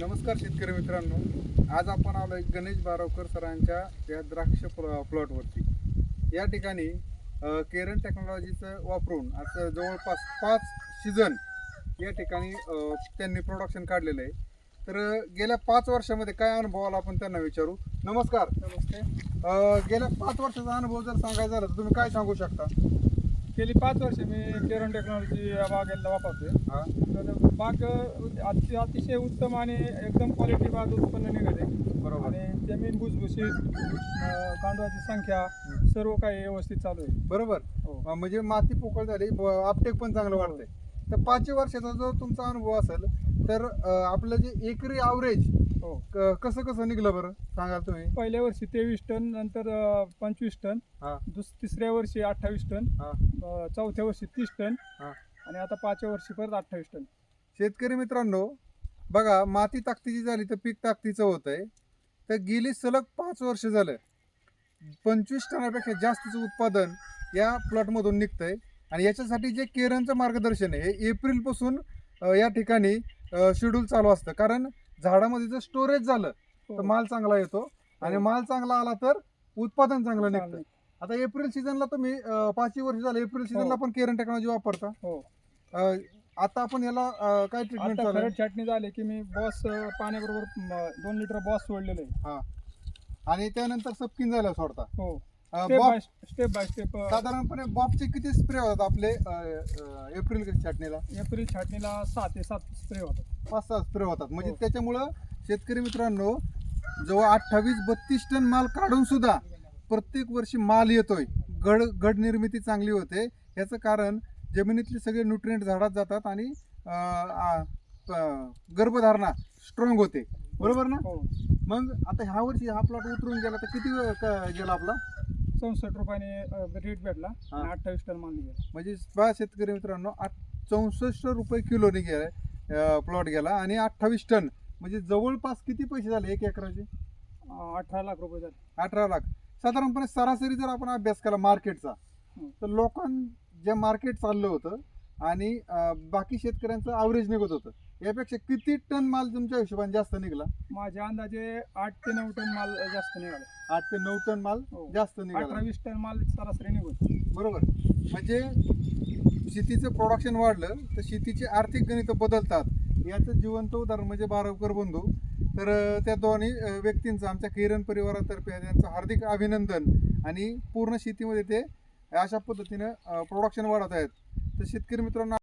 नमस्कार शेतकरी मित्रांनो. आज आपण आलो आहे गणेश बारावकर सरांच्या या द्राक्ष प्लॉ- प्लॉटवरती. या ठिकाणी केरन टेक्नॉलॉजीचं वापरून आता जवळपास पाच सीझन या ठिकाणी त्यांनी प्रोडक्शन काढलेलं आहे. तर गेल्या पाच वर्षामध्ये काय अनुभव आला आपण त्यांना विचारू? नमस्कार. नमस्ते. गेल्या पाच वर्षाचा अनुभव जर सांगायचा झाला तर तुम्ही काय सांगू शकता? गेली पाच वर्ष मी केरन टेक्नॉलॉजी या बागेला वापरतोय. हा. तर बाग अति अतिशय उत्तम आणि एकदम क्वालिटी बाग उत्पन्न निघते बरोबर. आणि जमीन भुसभुशीत गांडवाची संख्या सर्व काही व्यवस्थित चालू आहे. बरोबर. हो. म्हणजे माती पोकळ झाली आपटेक पण चांगलं वाटतंय तर पाचशे वर्षाचा जो तुमचा अनुभव असेल तर अ, आपलं जे एकरी आवरेज हो. कसं कसं निघलं बरं? सांगाल तुम्ही? पहिल्या वर्षी तेवीस टन नंतर अं, पंचवीस टन हा. दुस तिसऱ्या वर्षी अठ्ठावीस टन हा. अं, चौथ्या वर्षी तीस टन हा. आणि आता पाचव्या वर्षी परत अठ्ठावीस टन. शेतकरी मित्रांनो बघा माती ताकदीची झाली तर पीक ताकदीचं होत आहे तर गेली सलग पाच वर्ष झालं. पंचवीस टनापेक्षा जास्तीचं उत्पादन या प्लॉटमधून निघतंय. आणि याच्यासाठी जे केरनचं मार्गदर्शन आहे हे एप्रिलपासून या ठिकाणी शेड्यूल चालू असतं. कारण झाडामध्ये जर स्टोरेज झालं तर हो. माल चांगला येतो. आणि हो. माल चांगला आला तर उत्पादन चांगलं निघतं. आता एप्रिल सीझनला तुम्ही अ, पाचही वर्ष झालं एप्रिल सीझनला पण केरन टेक्नॉलॉजी वापरता. हो. आता आपण याला काय ट्रीटमेंट? खरड छाटणी झाली की मी बॉस पाण्याबरोबर दोन लिटर बॉस सोडलेलं हा. आणि त्यानंतर सपकिन झालं सोडता. हो. Step bob by step by step साधारणपणे बॉबचे किती स्प्रे होतात आपले अ, एप्रिल छाटणीला? एप्रिल छाटणीला सहा ते सात स्प्रे होतात. पाच सहा स्प्रे होतात. म्हणजे हो. त्याच्यामुळं शेतकरी मित्रांनो जवळ अठ्ठावीस बत्तीस टन माल काढून सुद्धा प्रत्येक वर्षी माल येतोय गड गड निर्मिती चांगली होते याचं कारण जमिनीतले सगळे न्यूट्रिएंट झाडात जातात आणि अ, आ, प- गर्भधारणा स्ट्रॉंग होते. बरोबर ना? हो. मग आता ह्या वर्षी हा प्लॉट उतरून गेला तर किती वेळ क- गेला आपला? चौसष्ट रुपयाने रेट भेटला हा. आणि अठ्ठावीस टन माल निघाला. म्हणजे पहा शेतकरी मित्रांनो आठ चौसष्ट रुपये किलोने गेला प्लॉट गेला आणि अठ्ठावीस टन. म्हणजे जवळपास किती पैसे झाले एक एकराचे? अं, अठरा लाख रुपये झाले. अठरा लाख. साधारणपणे सरासरी जर आपण अभ्यास केला मार्केटचा हं. तर लोकां जे मार्केट चाललं होतं आणि अं, बाकी शेतकऱ्यांचं अवरेज निघत होतं यापेक्षा किती टन माल तुमच्या हिशोबाने जास्त निघाला? माझ्या अंदाजे आठ ते नऊ टन माल जास्त निघाला. आठ ते नऊ टन माल हो. जास्त निघाला. वीस टन माल सरासरी निघत बरोबर. म्हणजे शेतीचं प्रोडक्शन वाढलं तर शेतीची आर्थिक गणितं बदलतात. याचं जिवंत उदाहरण म्हणजे बारावकर बंधू. तर अं, त्या दोन्ही अं, व्यक्तींचं आमच्या किरण परिवारातर्फे त्यांचं हार्दिक अभिनंदन आणि पूर्ण शेतीमध्ये ते अशा पद्धतीनं प्रोडक्शन वाढवत आहेत. तर शेतकरी मित्रांनो